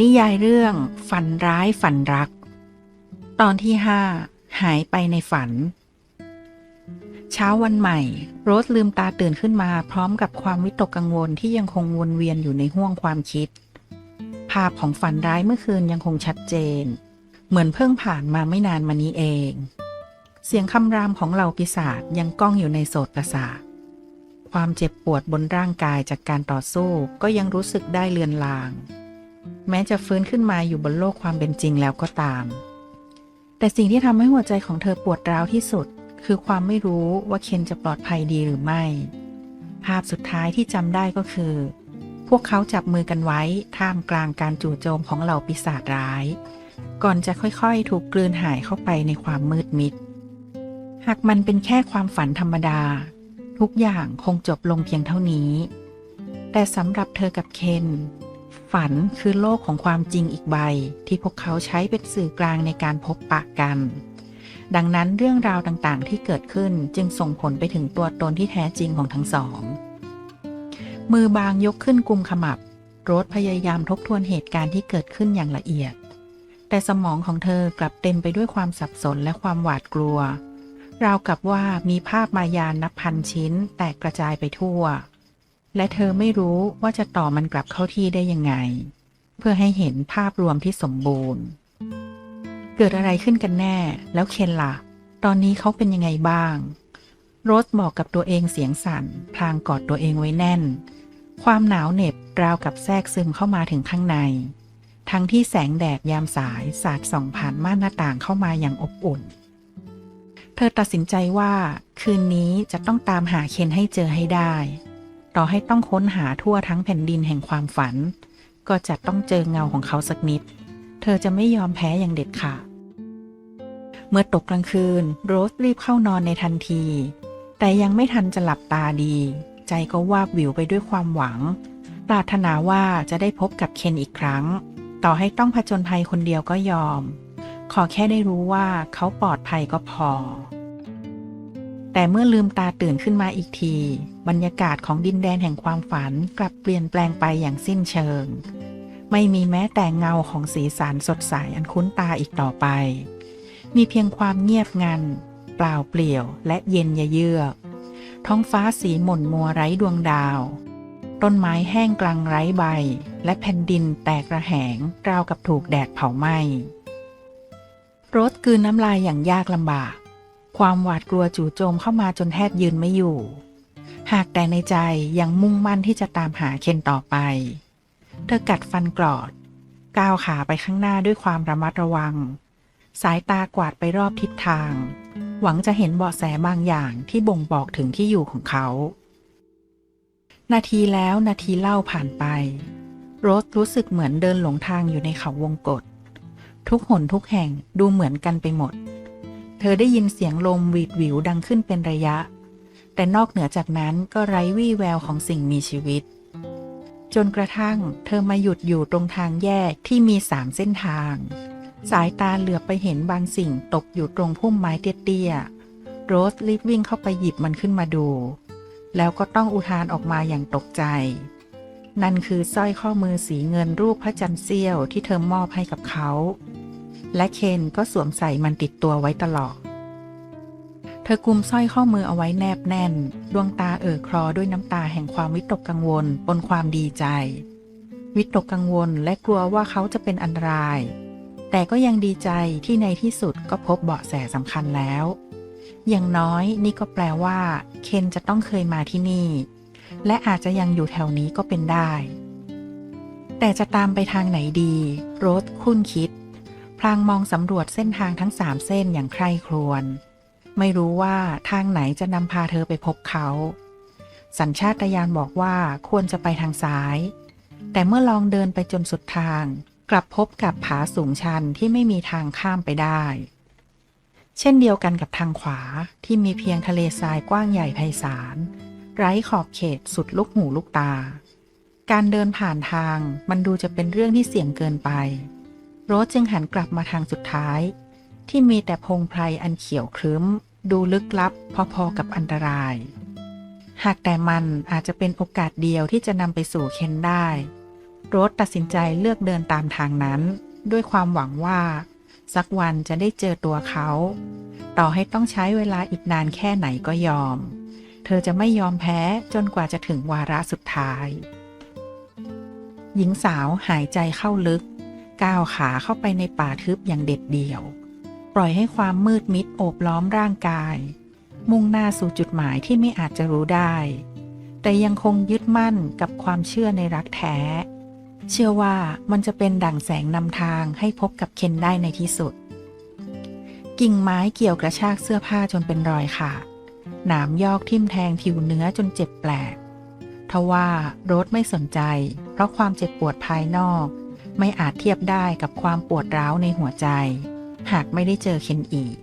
นิยายเรื่องฝันร้ายฝันรัก ตอนที่ห้าหายไปในฝัน เช้าวันใหม่ โรสลืมตาตื่นขึ้นมาพร้อมกับความวิตกกังวลที่ยังคงวนเวียนอยู่ในห้วงความคิด ภาพของฝันร้ายเมื่อคืนยังคงชัดเจน เหมือนเพิ่งผ่านมาไม่นานมานี้เอง เสียงคำรามของเหล่าปีศาจยังก้องอยู่ในโสตประสาทความเจ็บปวดบนร่างกายจากการต่อสู้ก็ยังรู้สึกได้เลือนลาง แม้จะฟื้นขึ้นมาอยู่บนโลกความเป็นจริงแล้วก็ตาม แต่สิ่งที่ทำให้หัวใจของเธอปวดร้าวที่สุด คือความไม่รู้ว่าเคนจะปลอดภัยดีหรือไม่ ภาพสุดท้ายที่จำได้ก็คือ พวกเขาจับมือกันไว้ท่ามกลางการจู่โจมของเหล่าปีศาจร้าย ก่อนจะค่อยๆ ถูกกลืนหายเข้าไปในความมืดมิด หากมันเป็นแค่ความฝันธรรมดา ทุกอย่างคงจบลงเพียงเท่านี้ แต่สำหรับเธอกับเคน ฝันคือโลกของความจริงอีกใบ ที่พวกเขาใช้เป็นสื่อกลางในการพบปะกัน ดังนั้นเรื่องราวต่างๆที่เกิดขึ้นจึงส่งผลไปถึงตัวตนที่แท้จริงของทั้งสอง มือบางยกขึ้นกุมขมับโรสพยายามทบทวนเหตุการณ์ที่เกิดขึ้นอย่างละเอียด แต่สมองของเธอกลับเต็มไปด้วยความสับสนและความหวาดกลัว ราวกับว่ามีภาพมายานับพันชิ้นแตกกระจายไปทั่ว และเธอไม่รู้ว่าจะต่อมันกลับเข้าที่ได้ยังไง เพื่อให้เห็นภาพรวมที่สมบูรณ์ เกิดอะไรขึ้นกันแน่ แล้วเคนล่ะ ตอนนี้เขาเป็นยังไงบ้าง โรสบอกกับตัวเองเสียงสั่น พลางกอดตัวเองไว้แน่น ความหนาวเหน็บราวกับแทรกซึมเข้ามาถึงข้างใน ทั้งที่แสงแดดยามสายสาดส่องผ่านม่านหน้าต่างเข้ามาอย่างอบอุ่น เธอตัดสินใจว่า คืนนี้จะต้องตามหาเคนให้เจอให้ได้ ต่อให้ต้องค้นหาทั่วทั้งแผ่นดินแห่งความฝัน ก็จะต้องเจอเงาของเขาสักนิด เธอจะไม่ยอมแพ้อย่างเด็ดขาดเมื่อตกกลางคืน โรสรีบเข้านอนในทันที แต่ยังไม่ทันจะหลับตาดี ใจก็วาบวิวไปด้วยความหวัง ปรารถนาว่าจะได้พบกับเคนอีกครั้ง ต่อให้ต้องผจญภัยคนเดียวก็ยอม ขอแค่ได้รู้ว่าเขาปลอดภัยก็พอ แต่เมื่อลืมตาตื่นขึ้นมาอีกที บรรยากาศของดินแดนแห่งความฝันกลับเปลี่ยนแปลงไปอย่างสิ้นเชิง ไม่มีแม้แต่เงาของสีสันสดใสอันคุ้นตาอีกต่อไป มีเพียงความเงียบงัน เปล่าเปลี่ยวและเย็นยะเยือก ท้องฟ้าสีหม่นมัวไร้ดวงดาว ต้นไม้แห้งกลางไร้ใบ และแผ่นดินแตกระแหงราวกับถูกแดดเผาไหม้รถกืนน้ำลายอย่างยากลำบาก ความหวาดกลัวจู่โจมเข้ามาจนแทบยืนไม่อยู่ หากแต่ในใจยังมุ่งมั่นที่จะตามหาเคนต่อไป เธอกัดฟันกรอด ก้าวขาไปข้างหน้าด้วยความระมัดระวัง สายตากวาดไปรอบทิศทาง หวังจะเห็นเบาะแสบางอย่างที่บ่งบอกถึงที่อยู่ของเขา นาทีแล้วนาทีเล่าผ่านไป โรสรู้สึกเหมือนเดินหลงทางอยู่ในเขาวงกฏทุกหนทุกแห่งดูเหมือนกันไปหมด เธอได้ยินเสียงลมหวีดหวิวดังขึ้นเป็นระยะ แต่นอกเหนือจากนั้นก็ไร้วี่แววของสิ่งมีชีวิต จนกระทั่งเธอมาหยุดอยู่ตรงทางแยกที่มีสามเส้นทาง สายตาเหลือบไปเห็นบางสิ่งตกอยู่ตรงพุ่มไม้เตี้ยๆ โรสรีบวิ่งเข้าไปหยิบมันขึ้นมาดู แล้วก็ต้องอุทานออกมาอย่างตกใจ นั่นคือสร้อยข้อมือสีเงินรูปพระจันทร์เสี้ยวที่เธอมอบให้กับเขา และเคนก็สวมใส่มันติดตัวไว้ตลอด เธอกุมสร้อยข้อมือเอาไว้แนบแน่น ดวงตาเอ่อคลอด้วยน้ำตาแห่งความวิตกกังวลปนความดีใจ วิตกกังวลและกลัวว่าเขาจะเป็นอันตราย แต่ก็ยังดีใจที่ในที่สุดก็พบเบาะแสสำคัญแล้ว อย่างน้อยนี่ก็แปลว่า เคนจะต้องเคยมาที่นี่ และอาจจะยังอยู่แถวนี้ก็เป็นได้แต่จะตามไปทางไหนดี โรสคุ้นคิด พลางมองสำรวจเส้นทางทั้งสามเส้นอย่างใคร่ครวญไม่รู้ว่าทางไหนจะนำพาเธอไปพบเขา สัญชาตญาณบอกว่าควรจะไปทางซ้าย แต่เมื่อลองเดินไปจนสุดทาง กลับพบกับผาสูงชันที่ไม่มีทางข้ามไปได้ เช่นเดียวกันกับทางขวาที่มีเพียงทะเลทรายกว้างใหญ่ไพศาล ไร้ขอบเขตสุดลูกหูลูกตา การเดินผ่านทางมันดูจะเป็นเรื่องที่เสี่ยงเกินไป รสจึงหันกลับมาทางสุดท้าย ที่มีแต่พงไพรอันเขียวครึ้ม ดูลึกลับ พอๆกับอันตราย หากแต่มันอาจจะเป็นโอกาสเดียวที่จะนำไปสู่เคนได้ โรสตัดสินใจเลือกเดินตามทางนั้น ด้วยความหวังว่า สักวันจะได้เจอตัวเขา ต่อให้ต้องใช้เวลาอีกนานแค่ไหนก็ยอม เธอจะไม่ยอมแพ้จนกว่าจะถึงวาระสุดท้าย หญิงสาวหายใจเข้าลึก ก้าวขาเข้าไปในป่าทึบอย่างเด็ดเดี่ยว ปล่อยให้ความมืดมิดโอบล้อมร่างกาย มุ่งหน้าสู่จุดหมายที่ไม่อาจจะรู้ได้ แต่ยังคงยึดมั่นกับความเชื่อในรักแท้ เชื่อว่ามันจะเป็นดั่งแสงนำทางให้พบกับเคนได้ในที่สุด กิ่งไม้เกี่ยวกระชากเสื้อผ้าจนเป็นรอยขาดหนามยอกทิ่มแทงผิวเนื้อจนเจ็บแปลกทว่าโรสไม่สนใจ เพราะความเจ็บปวดภายนอก ไม่อาจเทียบได้กับความปวดร้าวในหัวใจ หากไม่ได้เจอเคนอีก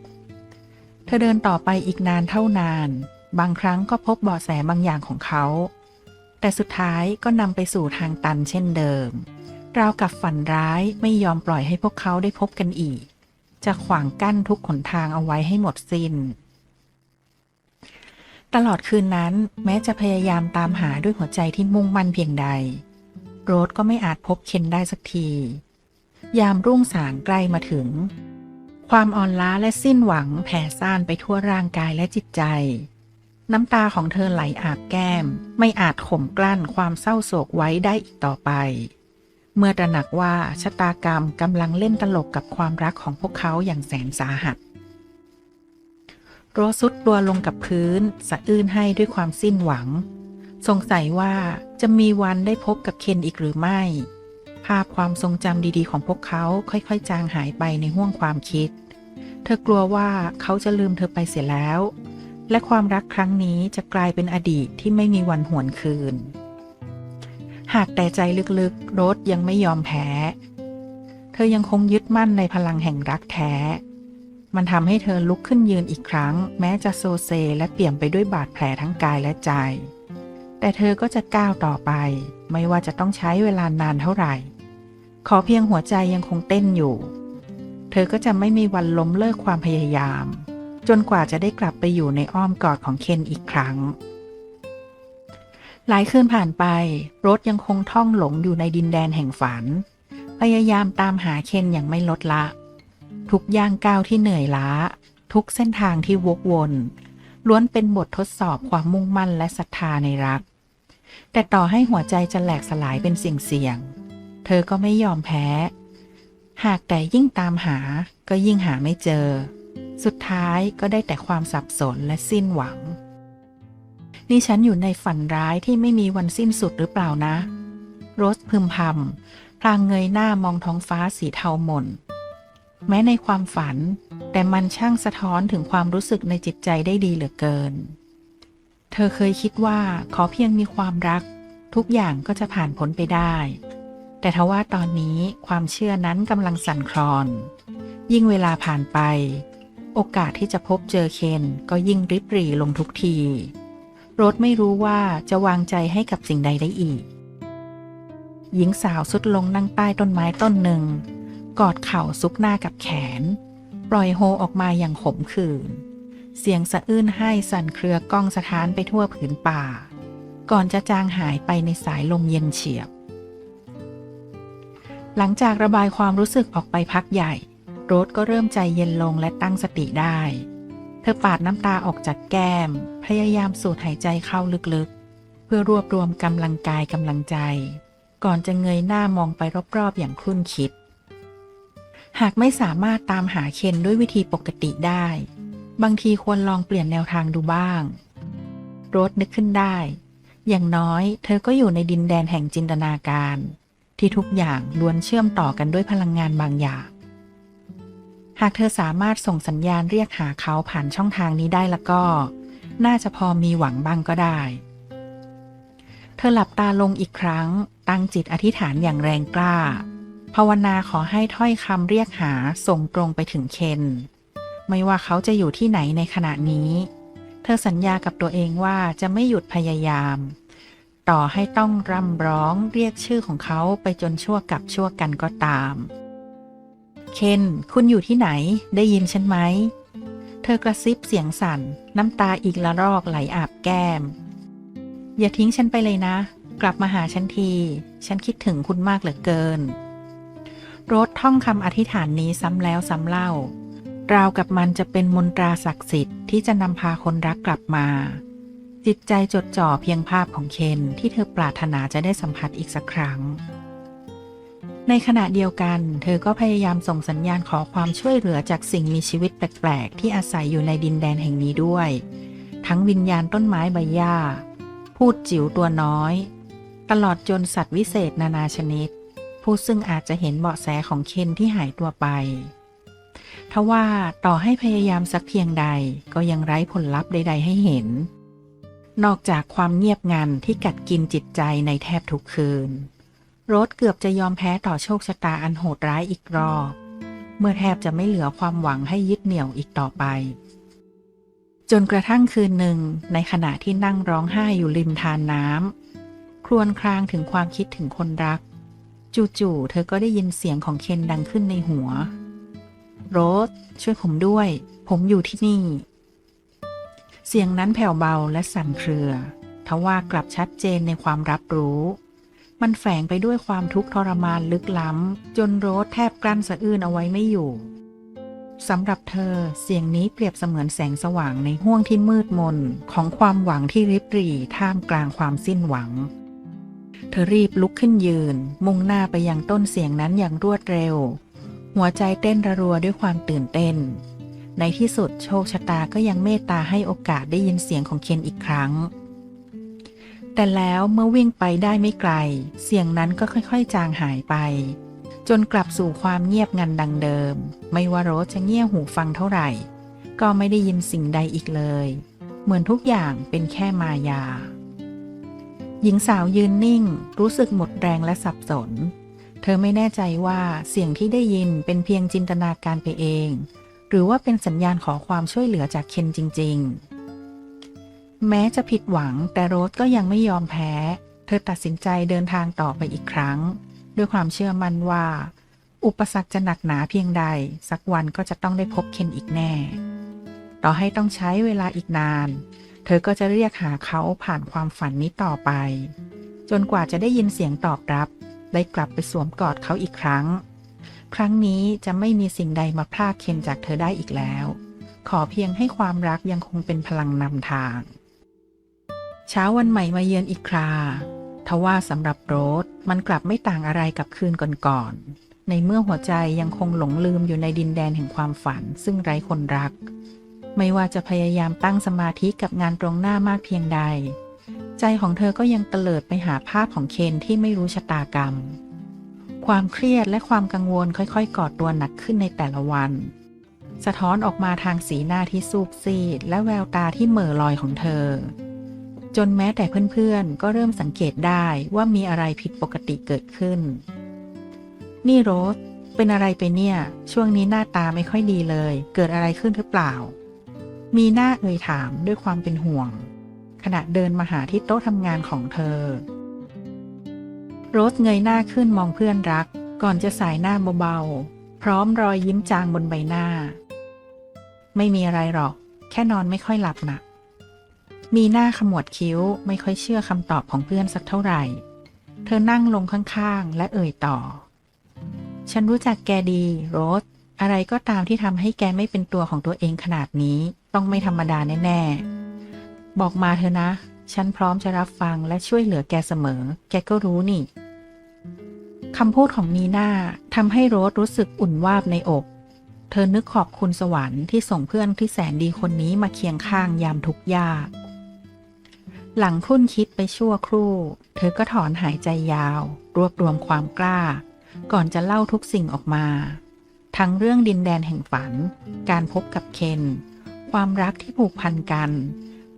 เธอเดินต่อไปอีกนานเท่านาน บางครั้งก็พบเบาะแสบางอย่างของเขา แต่สุดท้ายก็นำไปสู่ทางตันเช่นเดิม ราวกับฝันร้ายไม่ยอมปล่อยให้พวกเขาได้พบกันอีก จะขวางกั้นทุกขนทางเอาไว้ให้หมดสิน้นตลอดคืนนั้นแม้จะพยายามตามหาด้วยหัวใจที่มุ่งมั่นเพียงใด โรสก็ไม่อาจพบเคนได้สักที ยามรุ่งสางใกล้มาถึง ความอ่อนล้าและสิ้นหวังแผ่ซ่านไปทั่วร่างกายและจิตใจ น้ำตาของเธอไหลอาบแก้ม ไม่อาจข่มกลั้นความเศร้าโศกไว้ได้อีกต่อไป เมื่อตระหนักว่าชะตากรรมกำลังเล่นตลกกับความรักของพวกเขาอย่างแสนสาหัสโรสุดตัวลงกับพื้น สะอื้นให้ด้วยความสิ้นหวัง สงสัยว่าจะมีวันได้พบกับเคนอีกหรือไม่ ภาพความทรงจำดีๆ ของพวกเขาค่อยๆ จางหายไปในห้วงความคิด เธอกลัวว่าเขาจะลืมเธอไปเสียแล้ว และความรักครั้งนี้จะกลายเป็นอดีตที่ไม่มีวันหวนคืน หากแต่ใจลึกๆ โรสยังไม่ยอมแพ้ เธอยังคงยึดมั่นในพลังแห่งรักแท้มันทำให้เธอลุกขึ้นยืนอีกครั้ง แม้จะโซเซและเปี่ยมไปด้วยบาดแผลทั้งกายและใจ แต่เธอก็จะก้าวต่อไป ไม่ว่าจะต้องใช้เวลานานเท่าไหร่ ขอเพียงหัวใจยังคงเต้นอยู่ เธอก็จะไม่มีวันล้มเลิกความพยายาม จนกว่าจะได้กลับไปอยู่ในอ้อมกอดของเคนอีกครั้ง หลายคืนผ่านไปรถยังคงท่องหลงอยู่ในดินแดนแห่งฝัน พยายามตามหาเคนอย่างไม่ลดละ ทุกย่างก้าวที่เหนื่อยล้า ทุกเส้นทางที่วกวนล้วนเป็นบททดสอบความมุ่งมั่นและศรัทธาในรัก แต่ต่อให้หัวใจจะแหลกสลายเป็นสิ่งเสี่ยงเธอก็ไม่ยอมแพ้ หากแต่ยิ่งตามหาก็ยิ่งหาไม่เจอ สุดท้ายก็ได้แต่ความสับสนและสิ้นหวัง นี่ฉันอยู่ในฝันร้ายที่ไม่มีวันสิ้นสุดหรือเปล่านะ โรสพึมพำพลางเงยหน้ามองท้องฟ้าสีเทาหม่นแม้ในความฝัน แต่มันช่างสะท้อนถึงความรู้สึกในจิตใจได้ดีเหลือเกิน เธอเคยคิดว่าขอเพียงมีความรัก ทุกอย่างก็จะผ่านพ้นไปได้ แต่ทว่าตอนนี้ความเชื่อนั้นกำลังสั่นคลอน ยิ่งเวลาผ่านไป โอกาสที่จะพบเจอเคนก็ยิ่งริบหรี่ลงทุกที โรสไม่รู้ว่าจะวางใจให้กับสิ่งใดได้อีก หญิงสาวสุดลงนั่งใต้ต้นไม้ต้นหนึ่ง กอดเข่าซุกหน้ากับแขน ปล่อยโฮออกมาอย่างขมขื่น เสียงสะอื้นให้สั่นเครือก้องสะท้านไปทั่วผืนป่า ก่อนจะจางหายไปในสายลมเย็นเฉียบ หลังจากระบายความรู้สึกออกไปพักใหญ่ โรสก็เริ่มใจเย็นลงและตั้งสติได้ เธอปาดน้ำตาออกจากแก้ม พยายามสูดหายใจเข้าลึกๆ เพื่อรวบรวมกำลังกายกำลังใจ ก่อนจะเงยหน้ามองไปรอบๆอย่างคลุ่นคิด หากไม่สามารถตามหาเคนด้วยวิธีปกติได้ บางทีควรลองเปลี่ยนแนวทางดูบ้าง โรสนึกขึ้นได้ อย่างน้อยเธอก็อยู่ในดินแดนแห่งจินตนาการ ที่ทุกอย่างล้วนเชื่อมต่อกันด้วยพลังงานบางอย่าง หากเธอสามารถส่งสัญญาณเรียกหาเขาผ่านช่องทางนี้ได้แล้วก็ น่าจะพอมีหวังบ้างก็ได้ เธอหลับตาลงอีกครั้ง ตั้งจิตอธิษฐานอย่างแรงกล้า ภาวนาขอให้ถ้อยคำเรียกหาส่งตรงไปถึงเคน ไม่ว่าเขาจะอยู่ที่ไหนในขณะนี้ เธอสัญญากับตัวเองว่าจะไม่หยุดพยายาม ต่อให้ต้องร่ำร้องเรียกชื่อของเขาไปจนชั่วกับชั่วกันก็ตาม เคน คุณอยู่ที่ไหน ได้ยินฉันไหม เธอกระซิบเสียงสั่น น้ำตาอีกละรอกไหลอาบแก้ม อย่าทิ้งฉันไปเลยนะ กลับมาหาฉันที ฉันคิดถึงคุณมากเหลือเกิน โรสท่องคำอธิษฐานนี้ซ้ำแล้วซ้ำเล่า ราวกับมันจะเป็นมนตราศักดิ์สิทธิ์ที่จะนำพาคนรักกลับมา จิตใจจดจ่อเพียงภาพของเคนที่เธอปรารถนาจะได้สัมผัสอีกสักครั้ง ในขณะเดียวกัน เธอก็พยายามส่งสัญญาณขอความช่วยเหลือจากสิ่งมีชีวิตแปลก ๆ ที่อาศัยอยู่ในดินแดนแห่งนี้ด้วย ทั้งวิญญาณต้นไม้ใบหญ้า พูดจิ๋วตัวน้อย ตลอดจนสัตว์วิเศษนานาชนิด ผู้ซึ่งอาจจะเห็นเบาะแสของเคนที่หายตัวไป ทว่าต่อให้พยายามสักเพียงใดก็ยังไร้ผลลัพธ์ใด ๆ ให้เห็น นอกจากความเงียบงันที่กัดกินจิตใจในแทบทุกคืน โรสเกือบจะยอมแพ้ต่อโชคชะตาอันโหดร้ายอีกรอบ เมื่อแทบจะไม่เหลือความหวังให้ยึดเหนี่ยวอีกต่อไป จนกระทั่งคืนหนึ่ง ในขณะที่นั่งร้องไห้อยู่ริมทานน้ำครวญครางถึงความคิดถึงคนรัก จู่ๆเธอก็ได้ยินเสียงของเคนดังขึ้นในหัว โรสช่วยผมด้วย ผมอยู่ที่นี่ เสียงนั้นแผ่วเบาและสั่นเครือทว่ากลับชัดเจนในความรับรู้ มันแฝงไปด้วยความทุกข์ทรมานลึกล้ำ จนโรสแทบกลั้นสะอื้นเอาไว้ไม่อยู่สำหรับเธอเสียงนี้เปรียบเสมือนแสงสว่างในห้วงที่มืดมน ของความหวังที่ริบหรี่ท่ามกลางความสิ้นหวัง เธอรีบลุกขึ้นยืน มุ่งหน้าไปยังต้นเสียงนั้นอย่างรวดเร็ว หัวใจเต้นระรัวด้วยความตื่นเต้น ในที่สุดโชคชะตาก็ยังเมตตาให้โอกาสได้ยินเสียงของเคนอีกครั้ง แต่แล้วเมื่อวิ่งไปได้ไม่ไกล เสียงนั้นก็ค่อยๆ จางหายไป จนกลับสู่ความเงียบงันดังเดิม ไม่ว่าโรสจะเงี่ยหูฟังเท่าไหร่ ก็ไม่ได้ยินสิ่งใดอีกเลย เหมือนทุกอย่างเป็นแค่มายา หญิงสาวยืนนิ่ง รู้สึกหมดแรงและสับสน เธอไม่แน่ใจว่าเสียงที่ได้ยินเป็นเพียงจินตนาการไปเอง หรือว่าเป็นสัญญาณขอความช่วยเหลือจากเคนจริง ๆ แม้จะผิดหวังแต่โรสก็ยังไม่ยอมแพ้ เธอตัดสินใจเดินทางต่อไปอีกครั้ง ด้วยความเชื่อมั่นว่า อุปสรรคจะหนักหนาเพียงใด สักวันก็จะต้องได้พบเคนอีกแน่ ต่อให้ต้องใช้เวลาอีกนาน เธอก็จะเรียกหาเขาผ่านความฝันนี้ต่อไป จนกว่าจะได้ยินเสียงตอบรับ ได้กลับไปสวมกอดเขาอีกครั้ง ครั้งนี้จะไม่มีสิ่งใดมาพรากเคนจากเธอได้อีกแล้ว ขอเพียงให้ความรักยังคงเป็นพลังนำทาง เช้าวันใหม่มาเยือนอีกคราทว่าสำหรับโรสมันกลับไม่ต่างอะไรกับคืนก่อนๆในเมื่อหัวใจยังคงหลงลืมอยู่ในดินแดนแห่งความฝัน ซึ่งไร้คนรัก ไม่ว่าจะพยายามตั้งสมาธิกับงานตรงหน้ามากเพียงใด ใจของเธอก็ยังเตลิดไปหาภาพของเคนที่ไม่รู้ชะตากรรม ความเครียดและความกังวลค่อยๆก่อตัวหนักขึ้นในแต่ละวัน สะท้อนออกมาทางสีหน้าที่ซูบซีด และแววตาที่เหม่อลอยของเธอ จนแม้แต่เพื่อนๆ ก็เริ่มสังเกตได้ว่ามีอะไรผิดปกติเกิดขึ้น นี่โรสเป็นอะไรไปเนี่ย ช่วงนี้หน้าตาไม่ค่อยดีเลย เกิดอะไรขึ้นหรือเปล่า มีหน้าเอ่ยถามด้วยความเป็นห่วง ขณะเดินมาหาที่โต๊ะทำงานของเธอ โรสเงยหน้าขึ้นมองเพื่อนรัก ก่อนจะสายหน้าเบาๆ พร้อมรอยยิ้มจางบนใบหน้า ไม่มีอะไรหรอก แค่นอนไม่ค่อยหลับนะมีหน้าขมวดคิ้วไม่ค่อยเชื่อคำตอบของเพื่อนสักเท่าไหร่ เธอนั่งลงข้างๆ และเอ่ยต่อ ฉันรู้จักแกดี โรส อะไรก็ตามที่ทำให้แกไม่เป็นตัวของตัวเองขนาดนี้ ต้องไม่ธรรมดาแน่ๆ บอกมาเธอะนะ ฉันพร้อมจะรับฟังและช่วยเหลือแกเสมอ แกก็รู้นี่คำพูดของนีน่าทำให้โรสรู้สึกอุ่นวาบในอก เธอนึกขอบคุณสวรรค์ที่ส่งเพื่อนที่แสนดีคนนี้มาเคียงข้างยามทุกข์ยาก หลังครุ่นคิดไปชั่วครู่ เธอก็ถอนหายใจยาว รวบรวมความกล้า ก่อนจะเล่าทุกสิ่งออกมา ทั้งเรื่องดินแดนแห่งฝัน การพบกับเคน ความรักที่ผูกพันกัน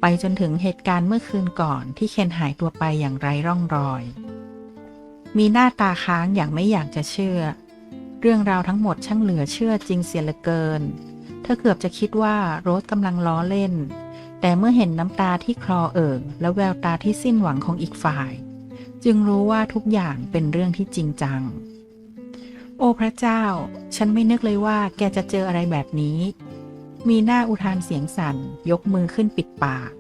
ไปจนถึงเหตุการณ์เมื่อคืนก่อนที่เคนหายตัวไปอย่างไร้ร่องรอย มีหน้าตาค้างอย่างไม่อยากจะเชื่อ เรื่องราวทั้งหมดช่างเหลือเชื่อจริงเสียเหลือเกิน เธอเกือบจะคิดว่าโรสกำลังล้อเล่น แต่เมื่อเห็นน้ำตาที่คลอเอ่อและแววตาที่สิ้นหวังของอีกฝ่าย จึงรู้ว่าทุกอย่างเป็นเรื่องที่จริงจัง โอ้พระเจ้า ฉันไม่นึกเลยว่าแกจะเจออะไรแบบนี้ มีหน้าอุทานเสียงสั่น ยกมือขึ้นปิดปาก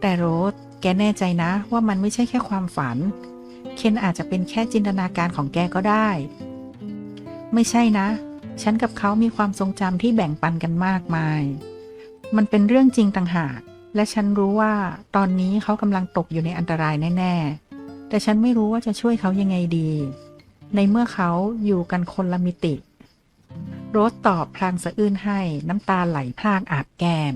แต่โรสแกแน่ใจนะว่ามันไม่ใช่แค่ความฝัน เคนอาจจะเป็นแค่จินตนาการของแกก็ได้ ไม่ใช่นะ ฉันกับเขามีความทรงจำที่แบ่งปันกันมากมาย มันเป็นเรื่องจริงต่างหาก และฉันรู้ว่าตอนนี้เขากำลังตกอยู่ในอันตรายแน่ๆ แต่ฉันไม่รู้ว่าจะช่วยเขายังไงดี ในเมื่อเขาอยู่กันคนละมิติ โรสตอบพลางสะอื้นให้น้ำตาไหลพรากอาบแก้ม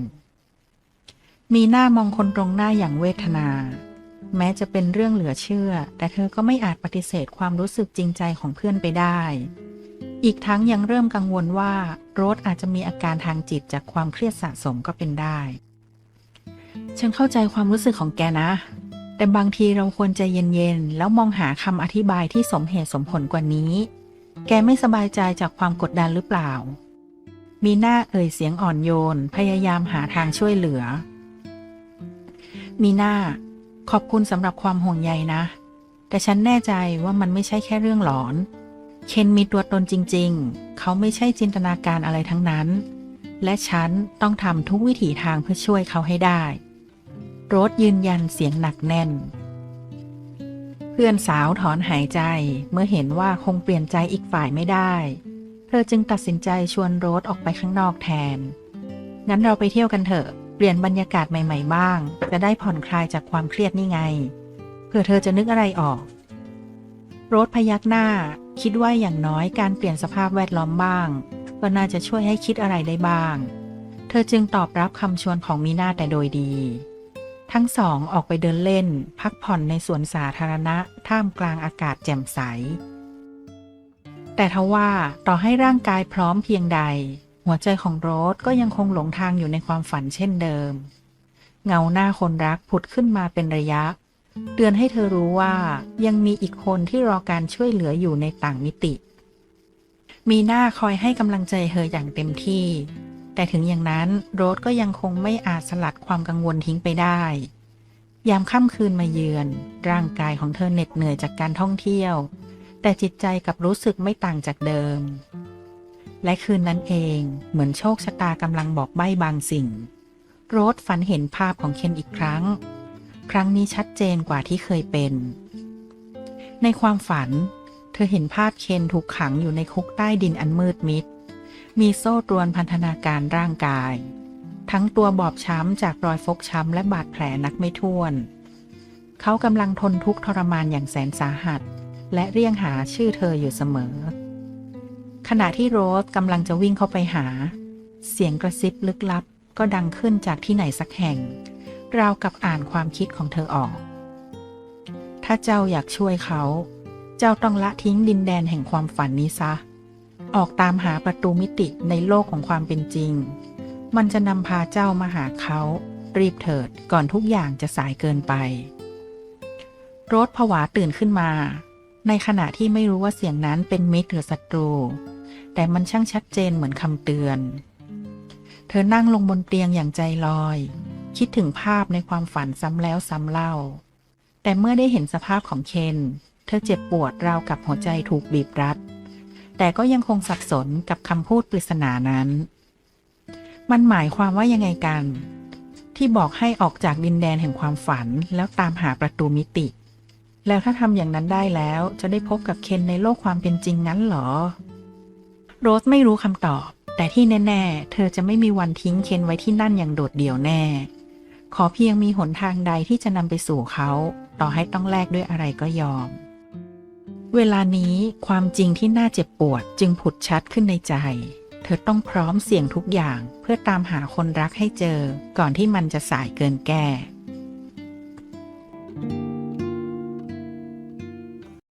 มีหน้ามองคนตรงหน้าอย่างเวทนา แม้จะเป็นเรื่องเหลือเชื่อ แต่เธอก็ไม่อาจปฏิเสธความรู้สึกจริงใจของเพื่อนไปได้ อีกทั้งยังเริ่มกังวลว่า โรสอาจจะมีอาการทางจิตจากความเครียดสะสมก็เป็นได้ ฉันเข้าใจความรู้สึกของแกนะ แต่บางทีเราควรใจเย็นๆแล้วมองหาคำอธิบายที่สมเหตุสมผลกว่านี้ แกไม่สบายใจจากความกดดันหรือเปล่า มีหน้าเอ่ยเสียงอ่อนโยน พยายามหาทางช่วยเหลือ มีหน้า ขอบคุณสำหรับความห่วงใยนะ แต่ฉันแน่ใจว่ามันไม่ใช่แค่เรื่องหลอน เคนมีตัวตนจริง ๆ เขาไม่ใช่จินตนาการอะไรทั้งนั้น และฉันต้องทำทุกวิถีทางเพื่อช่วยเขาให้ได้ โรสยืนยันเสียงหนักแน่น เพื่อนสาวถอนหายใจเมื่อเห็นว่าคงเปลี่ยนใจอีกฝ่ายไม่ได้ เธอจึงตัดสินใจชวนโรสออกไปข้างนอกแทน งั้นเราไปเที่ยวกันเถอะ เปลี่ยนบรรยากาศใหม่ ๆ บ้าง จะได้ผ่อนคลายจากความเครียดนี่ไง เพื่อเธอจะนึกอะไรออก โรสพยักหน้า คิดว่าอย่างน้อยการเปลี่ยนสภาพแวดล้อมบ้าง ก็น่าจะช่วยให้คิดอะไรได้บ้าง เธอจึงตอบรับคำชวนของมีนาแต่โดยดี ทั้งสองออกไปเดินเล่น พักผ่อนในสวนสาธารณะ ท่ามกลางอากาศแจ่มใส แต่ทว่าต่อให้ร่างกายพร้อมเพียงใด หัวใจของโรสก็ยังคงหลงทางอยู่ในความฝันเช่นเดิม เงาหน้าคนรักผุดขึ้นมาเป็นระยะ เตือนให้เธอรู้ว่ายังมีอีกคนที่รอการช่วยเหลืออยู่ในต่างมิติ มีหน้าคอยให้กำลังใจเธออย่างเต็มที่ แต่ถึงอย่างนั้นโรสก็ยังคงไม่อาจสลัดความกังวลทิ้งไปได้ ยามค่ำคืนมาเยือน ร่างกายของเธอเหน็ดเหนื่อยจากการท่องเที่ยว แต่จิตใจกับรู้สึกไม่ต่างจากเดิม และคืนนั้นเองเหมือนโชคชะตากำลังบอกใบ้บางสิ่ง โรสฝันเห็นภาพของเคนอีกครั้ง ครั้งนี้ชัดเจนกว่าที่เคยเป็น ในความฝัน เธอเห็นภาพเคนถูกขังอยู่ในคุกใต้ดินอันมืดมิด มีโซ่ตรวนพันธนาการร่างกาย ทั้งตัวบอบช้ำจากรอยฟกช้ำและบาดแผลนักไม่ถ้วน เขากำลังทนทุกข์ทรมานอย่างแสนสาหัส และเรียกหาชื่อเธออยู่เสมอ ขณะที่โรสกำลังจะวิ่งเข้าไปหา เสียงกระซิบลึกลับก็ดังขึ้นจากที่ไหนสักแห่ง ราวกับอ่านความคิดของเธอออก ถ้าเจ้าอยากช่วยเขา เจ้าต้องละทิ้งดินแดนแห่งความฝันนี้ซะ ออกตามหาประตูมิติในโลกของความเป็นจริง มันจะนำพาเจ้ามาหาเขา รีบเถิดก่อนทุกอย่างจะสายเกินไป โรสผวาตื่นขึ้นมา ในขณะที่ไม่รู้ว่าเสียงนั้นเป็นมิตรหรือศัตรู แต่มันช่างชัดเจนเหมือนคำเตือน เธอนั่งลงบนเตียงอย่างใจลอย คิดถึงภาพในความฝันซ้ำแล้วซ้ำเล่า แต่เมื่อได้เห็นสภาพของเคน เธอเจ็บปวดราวกับหัวใจถูกบีบรัด แต่ก็ยังคงสับสนกับคำพูดปริศนานั้น มันหมายความว่ายังไงกัน ที่บอกให้ออกจากดินแดนแห่งความฝันแล้วตามหาประตูมิติ แล้วถ้าทำอย่างนั้นได้แล้วจะได้พบกับเคนในโลกความเป็นจริงงั้นหรอ โรสไม่รู้คำตอบ แต่ที่แน่ ๆ เธอจะไม่มีวันทิ้งเคนไว้ที่นั่นอย่างโดดเดี่ยวแน่ ขอเพียงมีหนทางใดที่จะนำไปสู่เขา ต่อให้ต้องแลกด้วยอะไรก็ยอม เวลานี้ความจริงที่น่าเจ็บปวดจึงผุดชัดขึ้นในใจ เธอต้องพร้อมเสี่ยงทุกอย่างเพื่อตามหาคนรักให้เจอ ก่อนที่มันจะสายเกินแก้